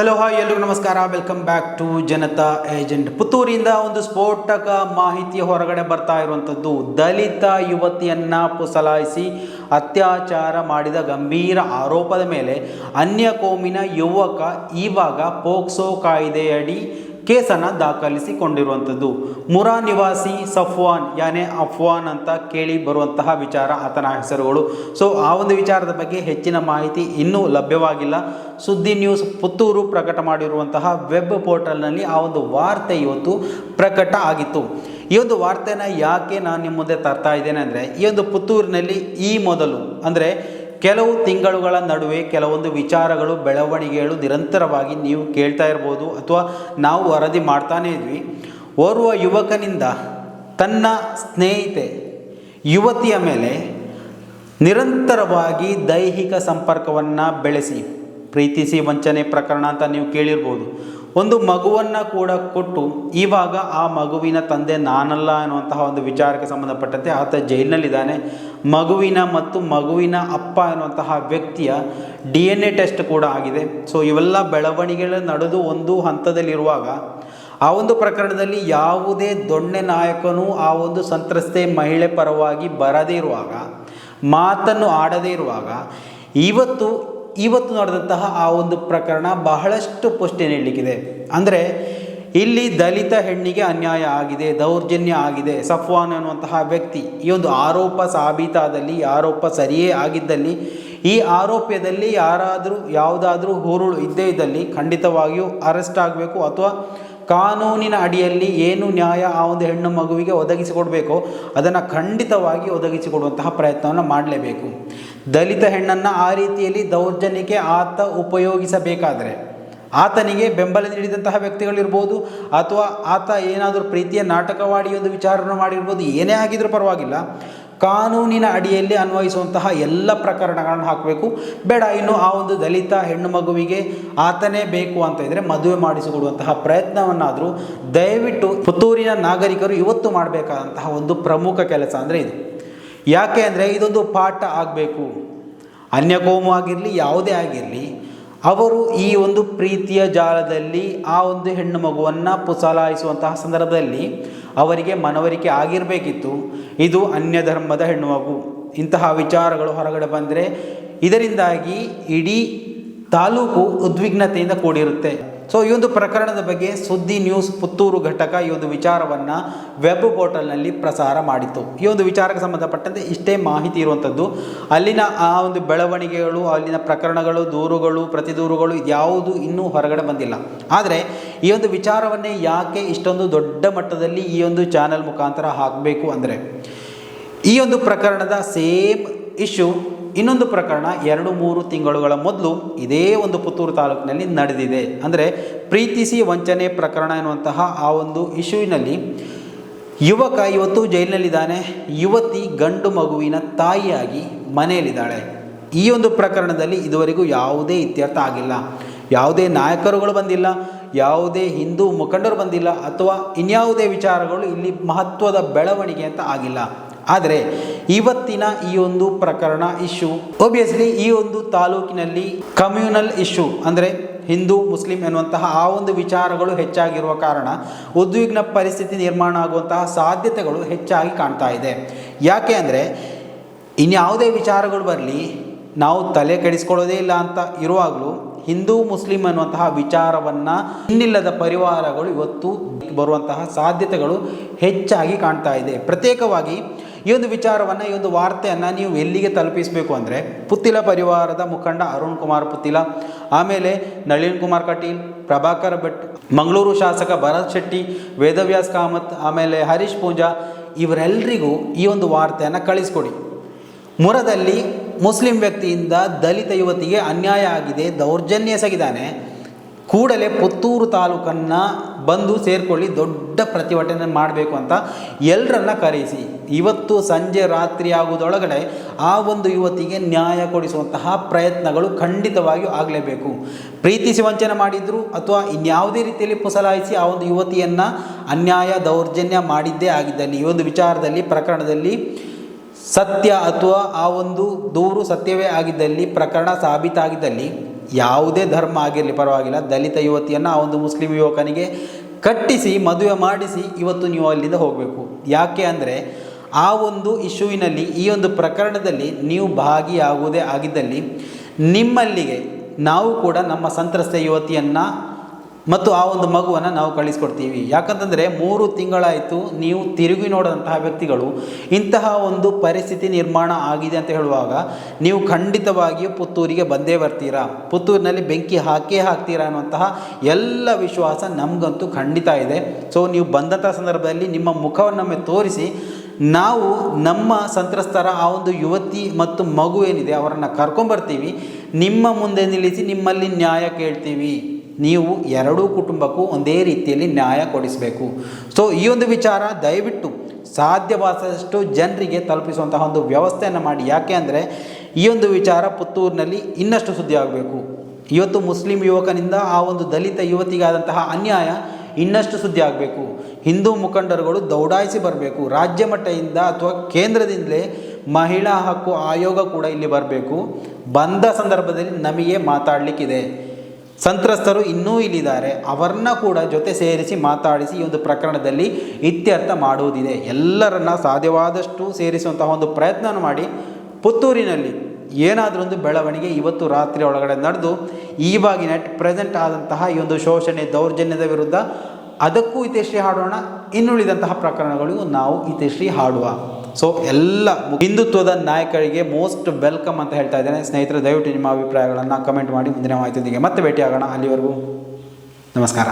Hello hi ಎಲ್ರಿಗೂ ನಮಸ್ಕಾರ. Welcome back to Janata agent ಪುತ್ತೂರಿಂದ ಒಂದು ಸ್ಫೋಟಕ ಮಾಹಿತಿ ಹೊರಗಡೆ ಬರ್ತಾ ಇರುವಂಥದ್ದು ದಲಿತ ಯುವತಿಯನ್ನ ಪುಸಲಾಯಿಸಿ ಅತ್ಯಾಚಾರ ಮಾಡಿದ ಗಂಭೀರ ಆರೋಪದ ಮೇಲೆ ಅನ್ಯ ಕೋಮಿನ ಯುವಕ ಇವಾಗ ಪೋಕ್ಸೋ ಕಾಯ್ದೆಯಡಿ ಕೇಸನ್ನು ದಾಖಲಿಸಿಕೊಂಡಿರುವಂಥದ್ದು. ಮುರಾ ನಿವಾಸಿ ಸಫ್ವಾನ್, ಯಾನೆ ಅಫ್ವಾನ್ ಅಂತ ಕೇಳಿ ಬರುವಂತಹ ವಿಚಾರ ಆತನ ಹೆಸರುಗಳು. ಸೊ, ಆ ಒಂದು ವಿಚಾರದ ಬಗ್ಗೆ ಹೆಚ್ಚಿನ ಮಾಹಿತಿ ಇನ್ನೂ ಲಭ್ಯವಾಗಿಲ್ಲ. ಸುದ್ದಿ ನ್ಯೂಸ್ ಪುತ್ತೂರು ಪ್ರಕಟ ಮಾಡಿರುವಂತಹ ವೆಬ್ ಪೋರ್ಟಲ್ನಲ್ಲಿ ಆ ಒಂದು ವಾರ್ತೆ ಇವತ್ತು ಪ್ರಕಟ ಆಗಿತ್ತು. ಈ ಒಂದು ವಾರ್ತೆನ ಯಾಕೆ ನಾನು ನಿಮ್ಮ ಮುಂದೆ ತರ್ತಾ ಇದ್ದೇನೆ ಅಂದರೆ, ಈ ಒಂದು ಪುತ್ತೂರಿನಲ್ಲಿ ಈ ಮೊದಲು, ಅಂದರೆ ಕೆಲವು ತಿಂಗಳುಗಳ ನಡುವೆ ಕೆಲವೊಂದು ವಿಚಾರಗಳು, ಬೆಳವಣಿಗೆಗಳು ನಿರಂತರವಾಗಿ ನೀವು ಕೇಳ್ತಾ ಇರ್ಬೋದು ಅಥವಾ ನಾವು ವರದಿ ಮಾಡ್ತಾನೇ ಇದ್ವಿ. ಓರ್ವ ಯುವಕನಿಂದ ತನ್ನ ಸ್ನೇಹಿತೆ, ಯುವತಿಯ ಮೇಲೆ ನಿರಂತರವಾಗಿ ದೈಹಿಕ ಸಂಪರ್ಕವನ್ನು ಬೆಳೆಸಿ. ಪ್ರೀತಿಸಿ ವಂಚನೆ ಪ್ರಕರಣ ಅಂತ ನೀವು ಕೇಳಿರ್ಬೋದು. ಒಂದು ಮಗುವನ್ನು ಕೂಡ ಕೊಟ್ಟು ಇವಾಗ ಆ ಮಗುವಿನ ತಂದೆ ನಾನಲ್ಲ ಅನ್ನುವಂತಹ ಒಂದು ವಿಚಾರಕ್ಕೆ ಸಂಬಂಧಪಟ್ಟಂತೆ ಆತ ಜೈಲಿನಲ್ಲಿದ್ದಾನೆ. ಮಗುವಿನ ಮತ್ತು ಮಗುವಿನ ಅಪ್ಪ ಎನ್ನುವಂತಹ ವ್ಯಕ್ತಿಯ ಡಿ ಎನ್ ಎ ಟೆಸ್ಟ್ ಕೂಡ ಆಗಿದೆ. ಸೊ, ಇವೆಲ್ಲ ಬೆಳವಣಿಗೆಗಳು ನಡೆದು ಒಂದು ಹಂತದಲ್ಲಿರುವಾಗ ಆ ಒಂದು ಪ್ರಕರಣದಲ್ಲಿ ಯಾವುದೇ ದೊಣ್ಣೆ ನಾಯಕನು ಆ ಒಂದು ಸಂತ್ರಸ್ತೆ ಮಹಿಳೆ ಪರವಾಗಿ ಬರದೇ ಇರುವಾಗ, ಮಾತನ್ನು ಆಡದೇ ಇರುವಾಗ, ಇವತ್ತು ಇವತ್ತು ನಡೆದಂತಹ ಆ ಒಂದು ಪ್ರಕರಣ ಬಹಳಷ್ಟು ಪುಷ್ಟಿ ನೀಡಲಿಕ್ಕಿದೆ. ಅಂದರೆ, ಇಲ್ಲಿ ದಲಿತ ಹೆಣ್ಣಿಗೆ ಅನ್ಯಾಯ ಆಗಿದೆ, ದೌರ್ಜನ್ಯ ಆಗಿದೆ, ಸಫ್ವಾನ್ ಅನ್ನುವಂತಹ ವ್ಯಕ್ತಿ, ಈ ಒಂದು ಆರೋಪ ಸಾಬೀತಾದಲ್ಲಿ ಆರೋಪ ಸರಿಯೇ ಆಗಿದ್ದಲ್ಲಿ, ಈ ಆರೋಪ್ಯದಲ್ಲಿ ಯಾರಾದರೂ, ಯಾವುದಾದ್ರೂ ಹುರುಳು ಇದ್ದೇ ಇದ್ದಲ್ಲಿ ಖಂಡಿತವಾಗಿಯೂ ಅರೆಸ್ಟ್ ಆಗಬೇಕು ಅಥವಾ ಕಾನೂನಿನ ಅಡಿಯಲ್ಲಿ ಏನು ನ್ಯಾಯ ಆ ಒಂದು ಹೆಣ್ಣು ಮಗುವಿಗೆ ಒದಗಿಸಿಕೊಡಬೇಕೋ, ಅದನ್ನು ಖಂಡಿತವಾಗಿ ಒದಗಿಸಿಕೊಡುವಂತಹ ಪ್ರಯತ್ನವನ್ನು ಮಾಡಲೇಬೇಕು. ದಲಿತ ಹೆಣ್ಣನ್ನು ಆ ರೀತಿಯಲ್ಲಿ ದೌರ್ಜನ್ಯಕ್ಕೆ ಆತ ಉಪಯೋಗಿಸಬೇಕಾದರೆ, ಆತನಿಗೆ ಬೆಂಬಲ ನೀಡಿದಂತಹ ವ್ಯಕ್ತಿಗಳಿರ್ಬೋದು, ಅಥವಾ ಆತ ಏನಾದರೂ ಪ್ರೀತಿಯ ನಾಟಕವಾಡಿ ಒಂದು ವಿಚಾರವನ್ನು ಮಾಡಿರ್ಬೋದು, ಏನೇ ಆಗಿದ್ರೂ ಪರವಾಗಿಲ್ಲ ಕಾನೂನಿನ ಅಡಿಯಲ್ಲಿ ಅನ್ವಯಿಸುವಂತಹ ಎಲ್ಲ ಪ್ರಕರಣಗಳನ್ನು ಹಾಕಬೇಕು. ಬೇಡ, ಇನ್ನು ಆ ಒಂದು ದಲಿತ ಹೆಣ್ಣು ಮಗುವಿಗೆ ಆತನೇ ಬೇಕು ಅಂತ ಇದ್ದರೆ ಮದುವೆ ಮಾಡಿಸಿಕೊಡುವಂತಹ ಪ್ರಯತ್ನವನ್ನಾದರೂ ದಯವಿಟ್ಟು ಪುತ್ತೂರಿನ ನಾಗರಿಕರು ಇವತ್ತು ಮಾಡಬೇಕಾದಂತಹ ಒಂದು ಪ್ರಮುಖ ಕೆಲಸ ಅಂದರೆ ಇದು. ಯಾಕೆ ಅಂದರೆ ಇದೊಂದು ಪಾಠ ಆಗಬೇಕು. ಅನ್ಯಕೋಮು ಆಗಿರಲಿ, ಯಾವುದೇ ಆಗಿರಲಿ, ಅವರು ಈ ಒಂದು ಪ್ರೀತಿಯ ಜಾಲದಲ್ಲಿ ಆ ಒಂದು ಹೆಣ್ಣು ಮಗುವನ್ನು ಪುಸಲಾಯಿಸುವಂತಹ ಸಂದರ್ಭದಲ್ಲಿ ಅವರಿಗೆ ಮನವರಿಕೆ ಆಗಿರಬೇಕಿತ್ತು. ಇದು ಅನ್ಯ ಧರ್ಮದ ಹೆಣ್ಣು ಇಂತಹ ವಿಚಾರಗಳು ಹೊರಗಡೆ ಬಂದರೆ ಇದರಿಂದಾಗಿ ಇಡೀ ತಾಲೂಕು ಉದ್ವಿಗ್ನತೆಯಿಂದ ಕೂಡಿರುತ್ತೆ. ಸೊ ಈ ಒಂದು ಪ್ರಕರಣದ ಬಗ್ಗೆ ಸುದ್ದಿ ನ್ಯೂಸ್ ಪುತ್ತೂರು ಘಟಕ ಈ ಒಂದು ವಿಚಾರವನ್ನು ವೆಬ್ ಪೋರ್ಟಲ್ನಲ್ಲಿ ಪ್ರಸಾರ ಮಾಡಿತ್ತು. ಈ ಒಂದು ವಿಚಾರಕ್ಕೆ ಸಂಬಂಧಪಟ್ಟಂತೆ ಇಷ್ಟೇ ಮಾಹಿತಿ ಇರುವಂಥದ್ದು ಅಲ್ಲಿನ ಆ ಒಂದು ಬೆಳವಣಿಗೆಗಳು, ಅಲ್ಲಿನ ಪ್ರಕರಣಗಳು, ದೂರುಗಳು, ಪ್ರತಿದೂರುಗಳು ಯಾವುದು ಇನ್ನೂ ಹೊರಗಡೆ ಬಂದಿಲ್ಲ. ಆದರೆ, ಈ ಒಂದು ವಿಚಾರವನ್ನೇ ಯಾಕೆ ಇಷ್ಟೊಂದು ದೊಡ್ಡ ಮಟ್ಟದಲ್ಲಿ ಈ ಒಂದು ಚಾನಲ್ ಮುಖಾಂತರ ಹಾಕಬೇಕು ಅಂದರೆ, ಈ ಒಂದು ಪ್ರಕರಣದ ಸೇಮ್ ಇಶ್ಯೂ ಇನ್ನೊಂದು ಪ್ರಕರಣ ಎರಡು ಮೂರು ತಿಂಗಳುಗಳ ಮೊದಲು ಇದೇ ಒಂದು ಪುತ್ತೂರು ತಾಲೂಕಿನಲ್ಲಿ ನಡೆದಿದೆ. ಅಂದರೆ ಪ್ರೀತಿಸಿ ವಂಚನೆ ಪ್ರಕರಣ ಎನ್ನುವಂತಹ ಆ ಒಂದು ಇಶ್ಯೂವಿನಲ್ಲಿ ಯುವಕ ಇವತ್ತು ಜೈಲಿನಲ್ಲಿದ್ದಾನೆ. ಯುವತಿ ಗಂಡು ಮಗುವಿನ ತಾಯಿಯಾಗಿ ಮನೆಯಲ್ಲಿದ್ದಾಳೆ. ಈ ಒಂದು ಪ್ರಕರಣದಲ್ಲಿ ಇದುವರೆಗೂ ಯಾವುದೇ ಇತ್ಯರ್ಥ ಆಗಿಲ್ಲ. ಯಾವುದೇ ನಾಯಕರುಗಳು ಬಂದಿಲ್ಲ. ಯಾವುದೇ ಹಿಂದೂ ಮುಖಂಡರು ಬಂದಿಲ್ಲ. ಅಥವಾ ಇನ್ಯಾವುದೇ ವಿಚಾರಗಳು ಇಲ್ಲಿ ಮಹತ್ವದ ಬೆಳವಣಿಗೆ ಅಂತ ಆಗಿಲ್ಲ. ಆದರೆ ಇವತ್ತಿನ ಈ ಒಂದು ಪ್ರಕರಣ ಇಶ್ಯೂ. ಒಬ್ವಿಯಸ್ಲಿ ಈ ಒಂದು ತಾಲೂಕಿನಲ್ಲಿ ಕಮ್ಯುನಲ್ ಇಶ್ಯೂ ಅಂದರೆ ಹಿಂದೂ, ಮುಸ್ಲಿಂ ಎನ್ನುವಂತಹ ಆ ಒಂದು ವಿಚಾರಗಳು ಹೆಚ್ಚಾಗಿರುವ ಕಾರಣ ಉದ್ವಿಗ್ನ ಪರಿಸ್ಥಿತಿ ನಿರ್ಮಾಣ ಆಗುವಂತಹ ಸಾಧ್ಯತೆಗಳು ಹೆಚ್ಚಾಗಿ ಕಾಣ್ತಾ ಇದೆ. ಯಾಕೆ ಅಂದರೆ ಇನ್ಯಾವುದೇ ವಿಚಾರಗಳು ಬರಲಿ, ನಾವು ತಲೆ ಕೆಡಿಸ್ಕೊಳ್ಳೋದೇ ಇಲ್ಲ ಅಂತ ಇರುವಾಗಲೂ ಹಿಂದೂ, ಮುಸ್ಲಿಂ ಅನ್ನುವಂತಹ ವಿಚಾರವನ್ನು ಇನ್ನಿಲ್ಲದ ಪರಿವಾರಗಳು ಇವತ್ತು ಬರುವಂತಹ ಸಾಧ್ಯತೆಗಳು ಹೆಚ್ಚಾಗಿ ಕಾಣ್ತಾ ಇದೆ. ಪ್ರತ್ಯೇಕವಾಗಿ ಈ ಒಂದು ವಿಚಾರವನ್ನು, ಈ ಒಂದು ವಾರ್ತೆಯನ್ನು ನೀವು ಎಲ್ಲಿಗೆ ತಲುಪಿಸಬೇಕು ಅಂದರೆ, ಪುತ್ತಿಲ ಪರಿವಾರದ ಮುಖಂಡ ಅರುಣ್ ಕುಮಾರ್ ಪುತ್ತಿಲ, ಆಮೇಲೆ ನಳಿನ್ ಕುಮಾರ್ ಕಟೀಲ್, ಪ್ರಭಾಕರ್ ಭಟ್, ಮಂಗಳೂರು ಶಾಸಕ ಭರತ್ ಶೆಟ್ಟಿ, ವೇದವ್ಯಾಸ್ ಕಾಮತ್, ಆಮೇಲೆ ಹರೀಶ್ ಪೂಂಜಾ ಇವರೆಲ್ಲರಿಗೂ ಈ ಒಂದು ವಾರ್ತೆಯನ್ನು ಕಳಿಸ್ಕೊಡಿ. ಮುರದಲ್ಲಿ ಮುಸ್ಲಿಂ ವ್ಯಕ್ತಿಯಿಂದ ದಲಿತ ಯುವತಿಗೆ ಅನ್ಯಾಯ ಆಗಿದೆ, ದೌರ್ಜನ್ಯ ಎಸಗಿದ್ದಾನೆ ಕೂಡಲೇ ಪುತ್ತೂರು ತಾಲೂಕನ್ನು ಬಂದು ಸೇರಿಕೊಳ್ಳಿ, ದೊಡ್ಡ ಪ್ರತಿಭಟನೆ ಮಾಡಬೇಕು ಅಂತ ಎಲ್ಲರನ್ನ ಕರೆಸಿ ಇವತ್ತು ಸಂಜೆ ರಾತ್ರಿ ಆಗುವುದೊಳಗಡೆ ಆ ಒಂದು ಯುವತಿಗೆ ನ್ಯಾಯ ಕೊಡಿಸುವಂತಹ ಪ್ರಯತ್ನಗಳು ಖಂಡಿತವಾಗಿಯೂ ಆಗಲೇಬೇಕು. ಪ್ರೀತಿಸಿ ವಂಚನೆ ಮಾಡಿದ್ರು ಅಥವಾ ಇನ್ಯಾವುದೇ ರೀತಿಯಲ್ಲಿ ಪುಸಲಾಯಿಸಿ ಆ ಒಂದು ಯುವತಿಯನ್ನು ಅನ್ಯಾಯ, ದೌರ್ಜನ್ಯ ಮಾಡಿದ್ದೇ ಆಗಿದ್ದಲ್ಲಿ, ಈ ಒಂದು ವಿಚಾರದಲ್ಲಿ, ಪ್ರಕರಣದಲ್ಲಿ ಸತ್ಯ ಅಥವಾ ಆ ಒಂದು ದೂರು ಸತ್ಯವೇ ಆಗಿದ್ದಲ್ಲಿ, ಪ್ರಕರಣ ಸಾಬೀತಾಗಿದ್ದಲ್ಲಿ ಯಾವುದೇ ಧರ್ಮ ಆಗಿರಲಿ ಪರವಾಗಿಲ್ಲ, ದಲಿತ ಯುವತಿಯನ್ನು ಆ ಒಂದು ಮುಸ್ಲಿಂ ಯುವಕನಿಗೆ ಕಟ್ಟಿಸಿ, ಮದುವೆ ಮಾಡಿಸಿ ಇವತ್ತು ನೀವು ಅಲ್ಲಿಂದ ಹೋಗಬೇಕು. ಯಾಕೆ ಅಂದರೆ ಆ ಒಂದು ಇಶ್ಯೂವಿನಲ್ಲಿ, ಈ ಒಂದು ಪ್ರಕರಣದಲ್ಲಿ ನೀವು ಭಾಗಿಯಾಗುವುದೇ ಆಗಿದ್ದಲ್ಲಿ ನಿಮ್ಮಲ್ಲಿಗೆ ನಾವು ಕೂಡ ನಮ್ಮ ಸಂತ್ರಸ್ತ ಯುವತಿಯನ್ನು ಮತ್ತು ಆ ಒಂದು ಮಗುವನ್ನು ನಾವು ಕಳಿಸ್ಕೊಡ್ತೀವಿ. ಯಾಕಂತಂದರೆ ಮೂರು ತಿಂಗಳಾಯಿತು ನೀವು ತಿರುಗಿ ನೋಡಿದಂತಹ ವ್ಯಕ್ತಿಗಳು ಇಂತಹ ಒಂದು ಪರಿಸ್ಥಿತಿ ನಿರ್ಮಾಣ ಆಗಿದೆ ಅಂತ ಹೇಳುವಾಗ ನೀವು ಖಂಡಿತವಾಗಿಯೂ ಪುತ್ತೂರಿಗೆ ಬಂದೇ ಬರ್ತೀರಾ? ಪುತ್ತೂರಿನಲ್ಲಿ ಬೆಂಕಿ ಹಾಕೇ ಹಾಕ್ತೀರಾ ಅನ್ನುವಂತಹ ಎಲ್ಲ ವಿಶ್ವಾಸ ನಮಗಂತೂ ಖಂಡಿತ ಇದೆ. ಸೊ ನೀವು ಬಂದಂಥ ಸಂದರ್ಭದಲ್ಲಿ ನಿಮ್ಮ ಮುಖವನ್ನೊಮ್ಮೆ ತೋರಿಸಿ, ನಾವು ನಮ್ಮ ಸಂತ್ರಸ್ತರ ಆ ಒಂದು ಯುವತಿ ಮತ್ತು ಮಗು ಏನಿದೆ ಅವರನ್ನು ಕರ್ಕೊಂಬರ್ತೀವಿ. ನಿಮ್ಮ ಮುಂದೆ ನಿಲ್ಲಿಸಿ ನಿಮ್ಮಲ್ಲಿ ನ್ಯಾಯ ಕೇಳ್ತೀವಿ. ನೀವು ಎರಡೂ ಕುಟುಂಬಕ್ಕೂ ಒಂದೇ ರೀತಿಯಲ್ಲಿ ನ್ಯಾಯ ಕೊಡಿಸಬೇಕು. ಸೊ ಈ ಒಂದು ವಿಚಾರ ದಯವಿಟ್ಟು ಸಾಧ್ಯವಾದಷ್ಟು ಜನರಿಗೆ ತಲುಪಿಸುವಂತಹ ಒಂದು ವ್ಯವಸ್ಥೆಯನ್ನು ಮಾಡಿ. ಯಾಕೆ ಅಂದರೆ, ಈ ಒಂದು ವಿಚಾರ ಪುತ್ತೂರಿನಲ್ಲಿ ಇನ್ನಷ್ಟು ಸುದ್ದಿ ಆಗಬೇಕು. ಇವತ್ತು ಮುಸ್ಲಿಂ ಯುವಕನಿಂದ ಆ ಒಂದು ದಲಿತ ಯುವತಿಗಾದಂತಹ ಅನ್ಯಾಯ ಇನ್ನಷ್ಟು ಸುದ್ದಿ ಆಗಬೇಕು. ಹಿಂದೂ ಮುಖಂಡರುಗಳು ದೌಡಾಯಿಸಿ ಬರಬೇಕು. ರಾಜ್ಯ ಮಟ್ಟದಿಂದ ಅಥವಾ ಕೇಂದ್ರದಿಂದಲೇ ಮಹಿಳಾ ಹಕ್ಕು ಆಯೋಗ ಕೂಡ ಇಲ್ಲಿ ಬರಬೇಕು. ಬಂದ ಸಂದರ್ಭದಲ್ಲಿ ನಮಗೆ ಮಾತಾಡಲಿಕ್ಕಿದೆ. ಸಂತ್ರಸ್ತರು ಇನ್ನೂ ಇಲ್ಲಿದ್ದಾರೆ. ಅವರನ್ನ ಕೂಡ ಜೊತೆ ಸೇರಿಸಿ ಮಾತಾಡಿಸಿ ಈ ಒಂದು ಪ್ರಕರಣದಲ್ಲಿ ಇತ್ಯರ್ಥ ಮಾಡುವುದಿದೆ. ಎಲ್ಲರನ್ನ ಸಾಧ್ಯವಾದಷ್ಟು ಸೇರಿಸುವಂತಹ ಒಂದು ಪ್ರಯತ್ನ ಮಾಡಿ ಪುತ್ತೂರಿನಲ್ಲಿ ಏನಾದರೂ ಒಂದು ಬೆಳವಣಿಗೆ ಇವತ್ತು ರಾತ್ರಿ ಒಳಗಡೆ ನಡೆದು ಈವಾಗಿನ ಪ್ರೆಸೆಂಟ್ ಆದಂತಹ ಈ ಒಂದು ಶೋಷಣೆ ದೌರ್ಜನ್ಯದ ವಿರುದ್ಧ ಅದಕ್ಕೂ ಇತಿಶ್ರೀ ಹಾಡೋಣ. ಇನ್ನುಳಿದಂತಹ ಪ್ರಕರಣಗಳಿಗೂ ನಾವು ಇತಿಶ್ರೀ ಹಾಡುವ ಸೊ ಎಲ್ಲ ಹಿಂದುತ್ವದ ನಾಯಕರಿಗೆ ಮೋಸ್ಟ್ ವೆಲ್ಕಮ್ ಅಂತ ಹೇಳ್ತಾ ಇದ್ದೇನೆ. ಸ್ನೇಹಿತರೆ, ದಯವಿಟ್ಟು ನಿಮ್ಮ ಅಭಿಪ್ರಾಯಗಳನ್ನು ಕಮೆಂಟ್ ಮಾಡಿ ಮುಂದಿನ ಮಾಹಿತಿಯೊಂದಿಗೆ ಮತ್ತೆ ಭೇಟಿಯಾಗೋಣ. ಅಲ್ಲಿವರೆಗೂ ನಮಸ್ಕಾರ.